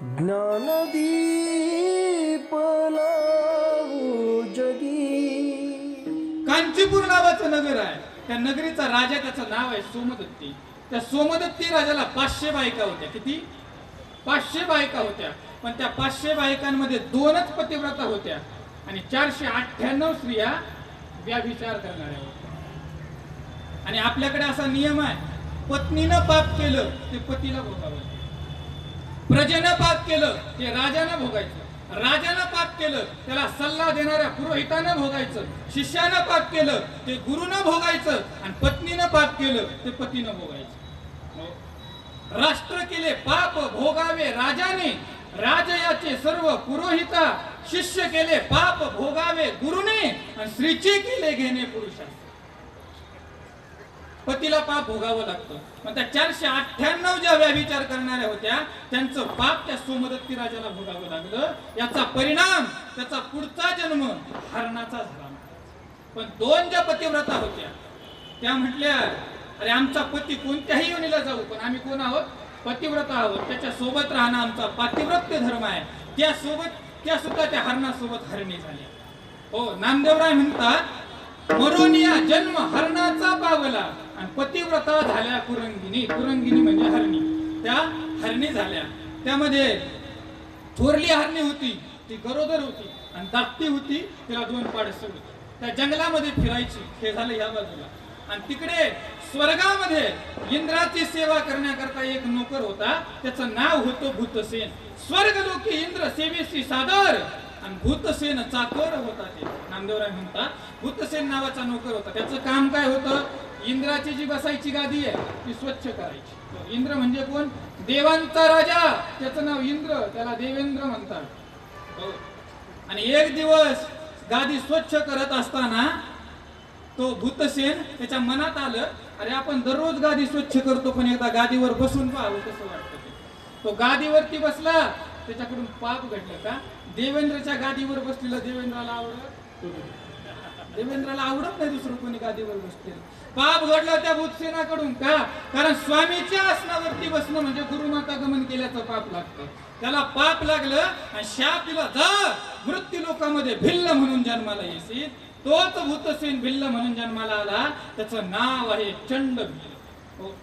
ज्ञानदीप लावू जगी. कांचीपूर नावाचं नगर आहे. त्या नगरीचा राजा त्याचं नाव आहे सोमदत्ती. त्या सोमदत्ती राजाला पाचशे बायका होत्या. किती? पाचशे बायका होत्या. पण त्या पाचशे बायकांमध्ये दोनच पतिव्रता होत्या. आणि चारशे अठ्ठ्याण्णव स्त्रिया व्याभिचार करणाऱ्या होत्या. आणि आपल्याकडे असा नियम आहे. पत्नीनं पाप केलं ते पतीला बोलावं प्रजेनं पाप केलं ते राजानं भोगायचं. राजानं पाप केलं त्याला सल्ला देणाऱ्या पुरोहितानं भोगायचं. शिष्यानं पाप केलं ते गुरुनं भोगायचं. आणि पत्नीनं पाप केलं ते पतीनं भोगायचं. राष्ट्र केले पाप भोगावे राजाने. राजयाचे सर्व पुरोहिता शिष्य केले पाप भोगावे गुरुने. आणि श्रीचे केले घेणे पुरुषाने पतीला पाप भोगावं लागतं. पण त्या चारशे अठ्ठ्याण्णव ज्या व्याभिचार करणाऱ्या होत्या त्यांचं पाप त्या सोमदत्ती राजाला भोगावं लागलं. याचा परिणाम त्याचा पुढचा जन्म हरणाचा झाला. पण दोन ज्या पतिव्रता होत्या त्या म्हटल्या अरे आमचा पती कोणत्याही योनीला जाऊ पण आम्ही कोण आहोत? पतिव्रता आहोत. त्याच्या सोबत राहणं आमचा पातिव्रत्य धर्म आहे. त्या सोबत त्या सुद्धा त्या हरणासोबत हरणी झाल्या. हो नामदेवराय म्हणतात मरोनिया जन्म हरणाचा पावला. आणि पतिव्रता झाल्या कुरंगिनी. कुरंगिनी म्हणजे हरणी. त्या हरणी झाल्या. त्यामध्ये थोरली हरणी होती ती गरोदर होती आणि दाखती होती तिला दोन पाडस होती त्या जंगलामध्ये फिरायची हे झालं या बाजूला. आणि तिकडे स्वर्गामध्ये इंद्राची सेवा करण्याकरता एक नोकर होता. त्याचं नाव होतं भूतसेन. स्वर्ग लोकी इंद्र सेवेशी सादर. आणि भूतसेन चाकर होता ते. नामदेवराय म्हणतात भूतसेन नावाचा नोकर होता. त्याचं काम काय होतं? इंद्राची जी बसायची गादी आहे ती स्वच्छ करायची. इंद्र म्हणजे कोण? देवांचा राजा. त्याचं नाव इंद्र त्याला देवेंद्र म्हणतात. हो. आणि एक दिवस गादी स्वच्छ करत असताना तो भूतसेन त्याच्या मनात आलं अरे आपण दररोज गादी स्वच्छ करतो पण एकदा गादीवर बसून पाहावं कसं वाटतं ते? तो गादीवरती बसला त्याच्याकडून पाप घडलं का? देवेंद्रच्या गादीवर बसलेलं देवेंद्राला आवडत देवेंद्राला आवडत नाही दुसरं कोणी गादीवर बसलेलं. पाप घडलं त्या भूतसेनाकडून का? कारण स्वामीच्या आसनावरती बसणं म्हणजे गुरुमाता गमन केल्याचं पाप लागतं. त्याला पाप लागलं आणि शाप दिला जा मृत्यू लोकांमध्ये भिल्ल म्हणून जन्माला येशील तोच भूतसेन भिल्ल म्हणून जन्माला आला त्याचं नाव आहे चंड हो.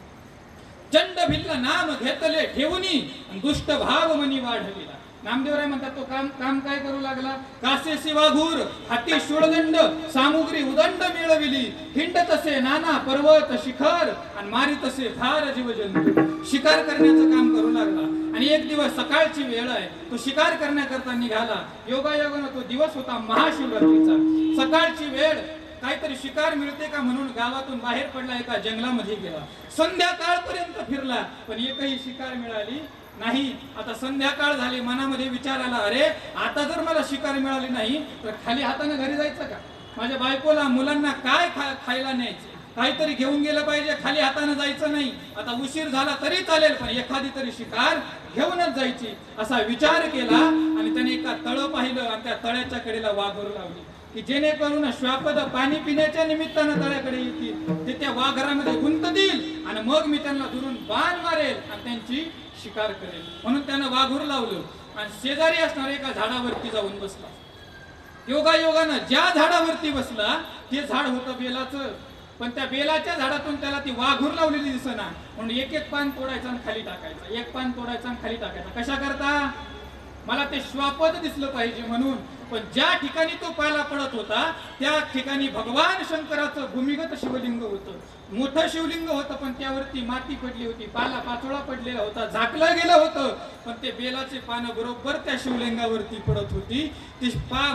चंड भिल्ल नाम घेतले ठेवूनी आणि दुष्ट भाव मनी वाढविला. नामदेवराय म्हणतात तो काम काम काय करू लागला? कासे शिवाघूर हाती शूळदंड सामुग्री उदंड मिळविली. हिंड तसे नाना पर्वत शिखर आणि मारी तसे फार जीवजंतू. शिकार करण्याचं काम करू लागला. आणि एक दिवस सकाळची वेळ आहे. तो शिकार करण्याकरता निघाला. योगायोगानं तो दिवस होता महाशिवरात्रीचा. सकाळची वेळ काहीतरी शिकार मिळते का म्हणून गावातून बाहेर पडला एका जंगलामध्ये गेला. संध्याकाळपर्यंत फिरला पण एकही शिकार मिळाली नाही. आता संध्याकाळ झाली मनामध्ये विचार आला अरे आता जर मला शिकार मिळाली नाही तर खाली हाताने घरी जायचं का? माझ्या बायकोला मुलांना काय खा खायला न्यायचं? काहीतरी घेऊन गेलं पाहिजे खाली हाताने जायचं नाही. आता उशीर झाला तरी चालेल पण एखादी तरी शिकार घेऊनच जायची. असा विचार केला आणि त्याने एका तळ पाहिलं आणि त्या तळ्याच्या कडेला वाघरू लावली की जेणेकरून श्वापद पाणी पिण्याच्या निमित्तानं तळ्याकडे येतील. ते त्या वाघरामध्ये गुंततील आणि मग मी त्यांना दुरून बाण मारेल आणि त्यांची शिकार करेल. म्हणून त्यानं वाघूर लावलं आणि शेजारी असणाऱ्या एका झाडावरती जाऊन बसला. योगा योगानं ज्या झाडावरती बसला ते झाड होतं बेलाचं. पण त्या बेलाच्या झाडातून त्याला ती वाघूर लावलेली दिसना. म्हणून एक एक पान तोडायचं आणि खाली टाकायचं. एक पान तोडायचं आणि खाली टाकायचं. कशा करता? मला ते श्वापद दिसलं पाहिजे म्हणून. पण ज्या ठिकाणी तो पाला पडत होता त्या ठिकाणी भगवान शंकराचं भूमिगत शिवलिंग होतं. मोठं शिवलिंग होतं पण त्यावरती माती पडली होती पाला पाचोळा पडलेला होता झाकलं गेलं होतं. पण ते बेलाचे पानं बरोबर त्या शिवलिंगावरती पडत होती. ती पा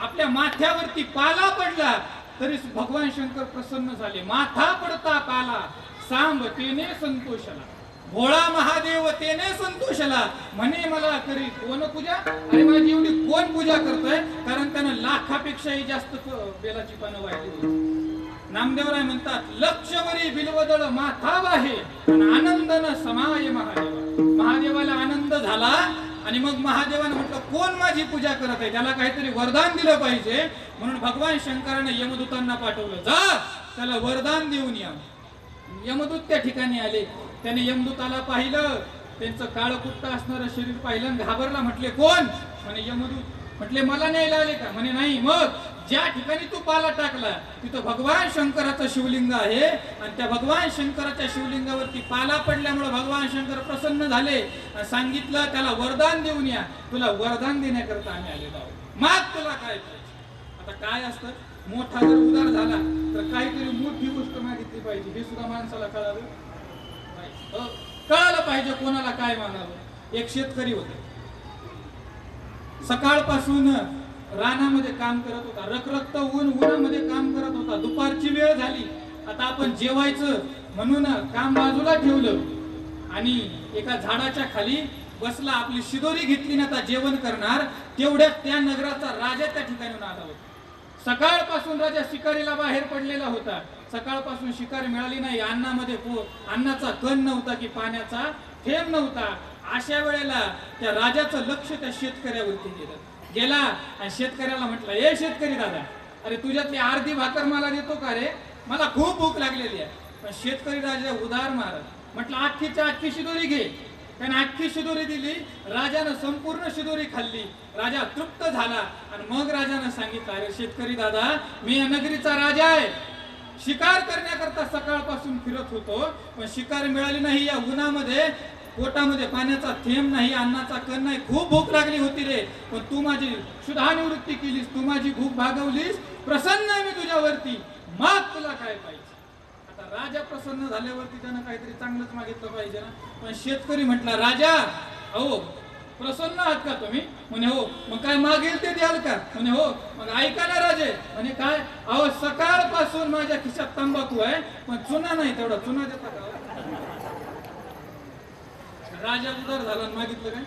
आपल्या माथ्यावरती पाला पडला तरी भगवान शंकर प्रसन्न झाले. माथा पडता पाला सांब तेने संतोषला. भोळा महादेव तेने संतोषला. म्हणे मला तरी कोण पूजा? आणि माझी एवढी कोण पूजा करतोय? कारण त्यानं लाखापेक्षाही जास्त बेलाची पानं वाहिली नामदेवराय म्हणतात लक्षवरी बिलवदळ माथाव आहे आणि आनंदन समाय महादेवा. महादेवाला आनंद झाला आणि मग महादेवानं म्हटलं कोण माझी पूजा करत आहे? त्याला काहीतरी वरदान दिलं पाहिजे. म्हणून भगवान शंकराने यमदूतांना पाठवलं जा त्याला वरदान देऊन या. यमदूत त्या ठिकाणी आले. त्याने यमदूताला पाहिलं. त्यांचं काळ कुट्ट असणारं शरीर पाहिलं घाबरला. म्हटले कोण? म्हणे यमदूत. म्हटले मला न्यायला आले का? म्हणे नाही. मग ज्या ठिकाणी तू पाला टाकला तिथं भगवान शंकराचं शिवलिंग आहे आणि त्या भगवान शंकराच्या शिवलिंगावरती पाला पडल्यामुळे भगवान शंकर प्रसन्न झाले आणि सांगितलं त्याला वरदान देऊन या. तुला वरदान देण्याकरता आम्ही आलेलो आहोत. माग तुला काय आता काय असतं? मोठा जर उदार झाला तर काहीतरी मोठी गोष्ट मागितली पाहिजे. हे सुद्धा माणसाला कळावं कळालं पाहिजे कोणाला काय मानावं एक शेतकरी होते. सकाळपासून रानामध्ये काम करत होता. रखरखत ऊन उन्हामध्ये काम करत होता. दुपारची वेळ झाली. आता आपण जेवायचं म्हणून काम बाजूला ठेवलं. आणि एका झाडाच्या खाली बसला. आपली शिदोरी घेतली ना आता जेवण करणार. तेवढ्यात त्या नगराचा राजा त्या ठिकाणी आला होता. सकाळपासून राजा शिकारीला बाहेर पडलेला होता. सकाळपासून शिकार मिळाली नाही. अन्नामध्ये अन्नाचा कण नव्हता की पाण्याचा थेंब नव्हता. अशा वेळेला त्या राजाचं लक्ष त्या शेतकऱ्यावरती गेलं. गेला आणि शेतकऱ्याला म्हटलं ए शेतकरी दादा अरे तुझ्यातली अर्धी भाकर मला देतो का रे? मला खूप भूक लागलेली आहे. पण शेतकरी राजा उदार महाराज म्हटलं अख्खीच्या अख्खी शिदोरी घे. त्याने अख्खी शिदोरी दिली राजानं संपूर्ण शिदोरी खाल्ली. राजा तृप्त झाला आणि मग राजानं सांगितलं अरे शेतकरी दादा मी या नगरीचा राजा आहे. शिकार करण्याकरता सकाळपासून फिरत होतो पण शिकार मिळाली नाही. या उन्हामध्ये पोटामध्ये पाण्याचा थेंब नाही अन्नाचा कण नाही. खूप भूक लागली होती रे. पण तू माझी शुद्धानिवृत्ती केलीस तू माझी भूक भागवलीस. प्रसन्न आहे मी तुझ्यावरती. माग तुला काय पाहिजे? आता राजा प्रसन्न झाल्यावरती त्यानं काहीतरी चांगलंच मागितलं पाहिजे ना. पण शेतकरी म्हटला राजा अहो प्रसन्न आहात का तुम्ही? म्हणे हो. मग काय मागेल ते द्याल का? म्हणे हो. मग ऐका ना राजे. म्हणे काय? अहो सकाळपासून माझ्या खिशात तंबाखू आहे पण चुना नाही तेवढा. चुना देता का राजा उदार झाला मागितलं काय?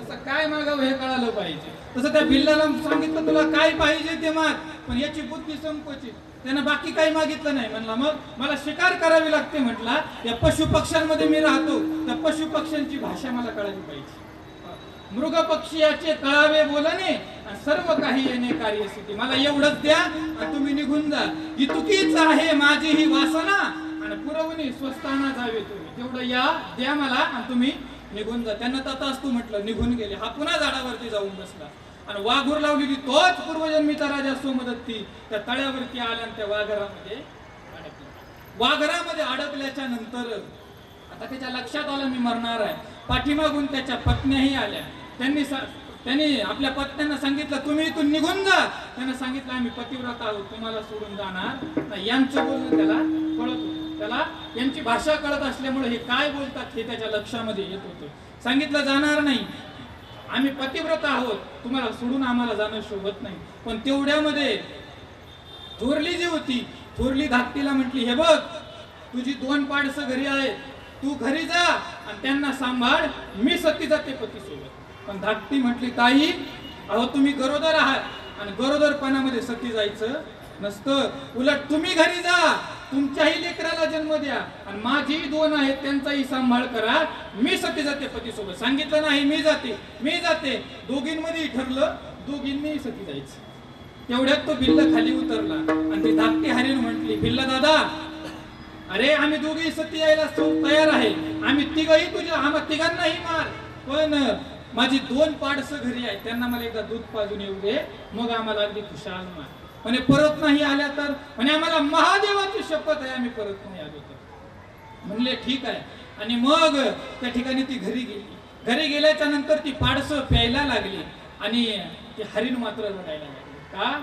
तसं काय मागावं हे कळालं पाहिजे. तसं त्या भिल्लाला सांगितलं तुला काय पाहिजे ते माग पण याची बुद्धी संकोचित त्यानं बाकी काही मागितलं नाही. म्हणला मग मला शिकार करावी लागते म्हटला. या पशु पक्ष्यांमध्ये मी राहतो. त्या पशु पक्ष्यांची भाषा मला कळाली पाहिजे. मृग पक्षीयाचे कळावे बोलणे आणि सर्व काही येणे कार्यसिद्धी मला एवढंच द्या तुम्ही निघून जा. ही चुकीच आहे माझी ही वासना. आणि पुरवणी स्वस्ताना जावे तुम्ही. तेवढं या द्या मला आणि तुम्ही निघून जा. त्यांना तथास्तू म्हटलं निघून गेले. हा पुन्हा झाडावरती जाऊन बसला. आणि वाघूर लावलेली तोच पूर्वजन्मीचा राजा सोमदत्ती त्या तळ्यावरती आल्या आणि त्या वाघरामध्ये अडकला. वाघरामध्ये अडकल्याच्या नंतर आता त्याच्या लक्षात आलं मी मरणार आहे. पाठीमागून त्याच्या पत्न्याही आल्या. त्यांनी त्यांनी आपल्या पत्न्यांना सांगितलं तुम्ही इथून निघून जा. त्यांना सांगितलं आम्ही पतिव्रत आहोत तुम्हाला सोडून जाणार यांचं बोलणं त्याला कळत त्याला यांची भाषा कळत असल्यामुळे हे काय बोलतात हे त्याच्या लक्षामध्ये येत होतं. सांगितलं जाणार नाही. आम्ही पतिव्रत आहोत. तुम्हाला सोडून आम्हाला जाणं शोभत नाही. पण तेवढ्यामध्ये थोरली जी होती थोरली धाकटीला म्हटली हे बघ तुझी दोन पाडसं घरी आहेत. तू घरी जा आणि त्यांना सांभाळ. मी सती जाते पती सोबत पण धाकटी म्हटली ताई अहो तुम्ही गरोदर आहात आणि गरोदरपणामध्ये सती जायचं नसतं. उलट तुम्ही घरी जा. तुमच्याही लेकराला जन्म द्या आणि माझीही दोन आहेत त्यांचाही सांभाळ करा. मी सती जाते पती सोबत सांगितलं नाही मी जाते मी जाते. दोघींमध्ये ठरलं दोघींनी सती जायचं. तेवढ्यात तो भिल्ल खाली उतरला आणि ती धाकटी हरीण म्हटली भिल्ल दादा अरे आम्ही दोघेही सत्य यायला तयार आहे. आम्ही तिघही तुझ्या आम्हा तिघांनाही मार. पण माझी दोन पाडसं घरी आहे त्यांना मला एकदा दूध पाजून येऊ दे. मग आम्हाला अगदी खुशाल मार. म्हणे परत नाही आल्या तर? म्हणे आम्हाला महादेवाची शपथ आहे. आम्ही परत नाही आलो तर. म्हणले ठीक आहे. आणि मग त्या ठिकाणी ती घरी गेली. घरी गेल्याच्यानंतर ती पाडसं प्यायला लागली. आणि ती हरिण मात्र रडायला लागली. का?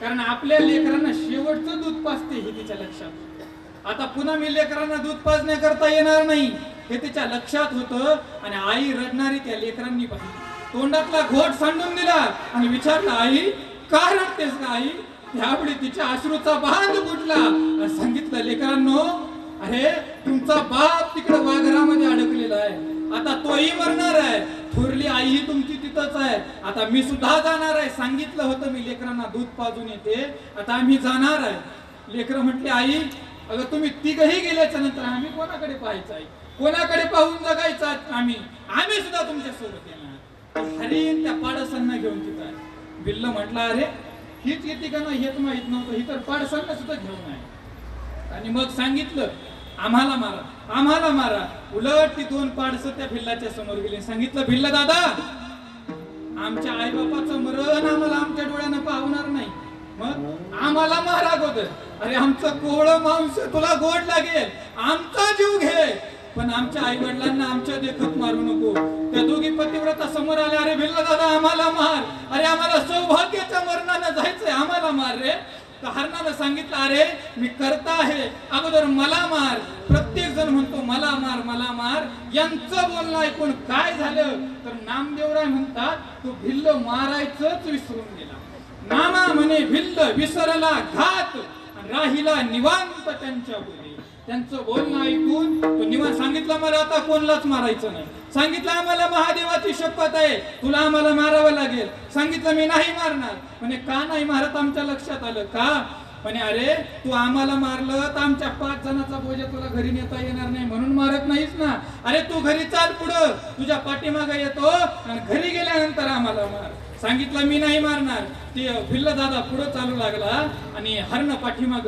कारण आपल्या लेकरांना शेवटचं दूध पाजते हे तिच्या लक्षात. आता पुन्हा मी लेकरांना दूध पाजण्या करता येणार नाही. हे तिच्या लक्षात होतं आणि आई रडणारी त्या लेकरांनी पाहिली. तोंडातला घोट सांडून दिला आणि विचारला आई का रडतेस का आई? त्यावेळी तिच्या अश्रूचा बांध फुटला आणि सांगितलं लेकरांनो अरे तुमचा बाप तिकडे वाघरामध्ये अडकलेला आहे. आता तोही मरणार आहे. थोरली आई ही तुमची तिथंच आहे. आता मी सुद्धा जाणार आहे. सांगितलं होतं मी लेकरांना दूध पाजून येते. आता आम्ही जाणार आहे. लेकरं म्हटले आई अगं तुम्ही तिघही गेल्याच्यानंतर आम्ही कोणाकडे पाहायचं आहे? कोणाकडे पाहून जगायचं आम्ही? आम्ही सुद्धा तुमच्यासोबत येणार. हरी त्या पाडसांना घेऊन तिथं आहे. बिल्ल म्हटलं अरे हीच येते का ना हेच माहीत नव्हतं. ही तर पाडसांना सुद्धा घेऊन आहे. आणि मग सांगितलं आम्हाला मारा आम्हाला मारा. उलट ती दोन पाडसं त्या भिल्लाच्या समोर गेली. सांगितलं भिल्ल दादा आमच्या आईबापाचं मरण आम्हाला आमच्या डोळ्यानं पावणार नाही. मग आम्हाला महाराग अगोदर अरे आमचं कोवळं मांस तुला गोड लागेल. आमचा जीव घे. पण आमच्या आई वडिलांना आमच्या देखत मारू नको. त्या दोघी पतिव्रता समोर आल्या अरे भिल्ल दादा आम्हाला मार. अरे आम्हाला सौभाग्याच्या मरणानं जायचंय आम्हाला मार रे. हरणानं सांगितलं अरे मी करता आहे. अगोदर मला मार. प्रत्येक जण म्हणतो मला मार मला मार. यांचं बोलणं ऐकून काय झालं? तर नामदेवराय म्हणतात तो भिल्ल मारायचंच विसरून गेला. नामा म्हणे भिल्ल विसरला घात. राहिला निवांत त्यांच्या बोली त्यांचं बोलणं ऐकून तो निवांत सांगितलं मला आता कोणलाच मारायचं नाही. सांगितलं आम्हाला महादेवाची शपथ आहे. तुला आम्हाला मारावं लागेल. सांगितलं मी नाही मारणार. म्हणे का नाही मारत आमच्या लक्षात आलं का? म्हणे अरे तू आम्हाला मारलं तर आमच्या पाच जणाचा बोजा तुला घरी नेता येणार नाही म्हणून मारत नाहीस ना. अरे तू घरी चाल पुढं. तुझ्या पाठीमागे येतो आणि घरी गेल्यानंतर आम्हाला मार. सांगितलं मी नाही मारणार. ते भिल्ल दादा पुढं चालू लागला आणि हरण पाठीमाग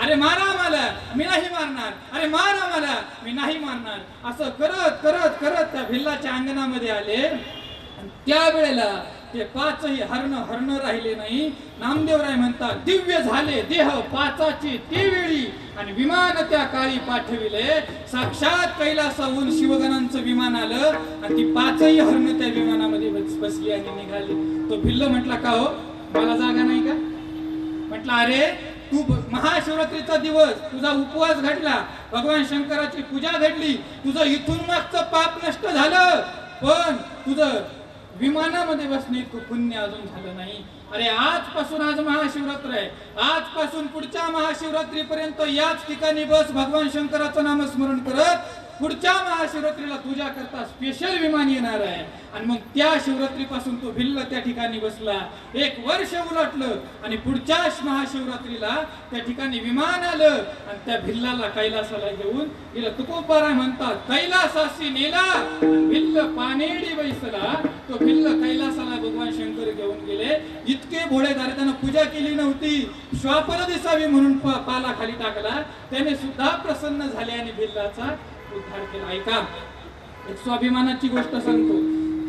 अरे मारा आम्हाला मी नाही मारणार. अरे मार आम्हाला मी नाही मारणार. असं करत करत करत त्या भिल्लाच्या अंगणामध्ये आले. त्या त्यावेळेला ते पाचही हरण हरण राहिले नाही. नामदेवराय म्हणतात दिव्य झाले देह पाचाची ते वेळी आणि विमान त्या काळी पाठविले. साक्षात कैलासाहून शिवगणांचं विमान आलं. आणि ती पाचही हरण त्या विमानामध्ये बसली आणि निघाली. तो भिल्ल म्हटला का हो? मला जागा नाही का? म्हटलं अरे तू महाशिवरात्रीचा दिवस. तुझा उपवास घडला. भगवान शंकराची पूजा घडली. तुझं इथून मागचं पाप नष्ट झालं. पण तुझं विमानामध्ये बसणे इतकं पुण्य अजून झालं नाही. अरे आजपासून आज महाशिवरात्र आहे. आजपासून पुढच्या महाशिवरात्रीपर्यंत याच ठिकाणी बस भगवान शंकराचं नामस्मरण करत पुढच्या महाशिवरात्रीला तुझ्या करता स्पेशल विमान येणार आहे. आणि मग त्या शिवरात्रीपासून तो भिल्ल त्या ठिकाणी बसला. एक वर्ष उलटलं आणि पुढच्या महाशिवरात्रीला त्या ठिकाणी विमान आलं. आणि त्या भिल्लाला कैलासाला घेऊन तिला तुकोबाराय म्हणतात कैलासाशी नेला भिल्ल पानेडी बैसला. तो भिल्ल कैलासाला भगवान शंकर घेऊन गेले. इतके भोळेदारे त्यानं पूजा केली नव्हती. श्वापर दिसावी म्हणून पाला खाली टाकला. त्याने सुद्धा प्रसन्न झाले आणि भिल्लाचा उद्धार केला. ऐका एक स्वाभिमानाची गोष्ट सांगतो.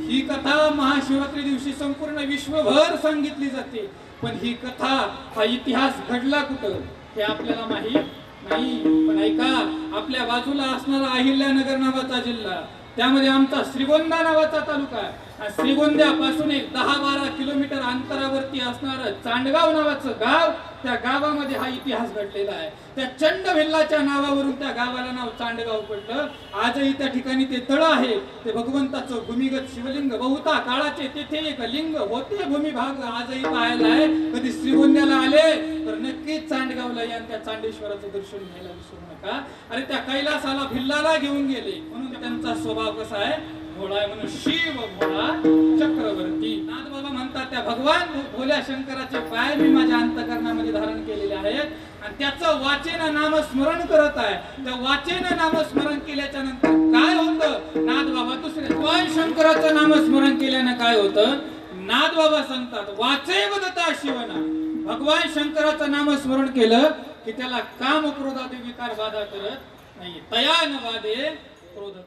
ही कथा महाशिवरात्री दिवशी संपूर्ण विश्वभर सांगितली जाते. पण ही कथा हा इतिहास घडला कुठं? हे आपल्याला माहीत नाही. पण ऐका आपल्या बाजूला असणारा अहिल्यानगर नावाचा जिल्हा त्यामध्ये आमचा श्रीगोंदा नावाचा तालुका आहे. श्रीगोंद्यापासून एक दहा बारा किलोमीटर अंतरावरती असणारं चांडगाव नावाचं गाव त्या गावामध्ये हा इतिहास घडलेला आहे. त्या चंड भिल्लाच्या नावावरून त्या गावाला नाव चांडगाव पडलं. आजही त्या ठिकाणी ते तळ आहे. ते भगवंताचं भूमिगत शिवलिंग बहुता काळाचे तेथे एक लिंग होते भूमिभाग आजही पाहायला आहे. कधी श्रीगोंद्याला आले तर नक्कीच चांडगावला या त्या चांडेश्वराचं दर्शन घ्यायला विसरू नका. अरे त्या कैलासाला भिल्लाला घेऊन गेले. म्हणून त्यांचा स्वभाव कसा आहे? भोळा आहे म्हणून शिव भोळा चक्रवर्ती. नाथ बाबा म्हणतात त्या भगवान भोल्या शंकराचे पाय मी माझ्या अंतकरणामध्ये धारण केलेले आहेत आणि त्याचं वाचेन नामस्मरण करत आहे. त्या वाचेन नामस्मरण केल्याच्यानंतर काय होतं? नाथ बाबा दुसरे भगवान शंकराचं नामस्मरण केल्यानं काय होतं? नाथ बाबा सांगतात वाचे वदता शिवना. भगवान शंकराचं नामस्मरण केलं की त्याला काम क्रोधात विकार बाधा करत नाही. तया न वादे क्रोध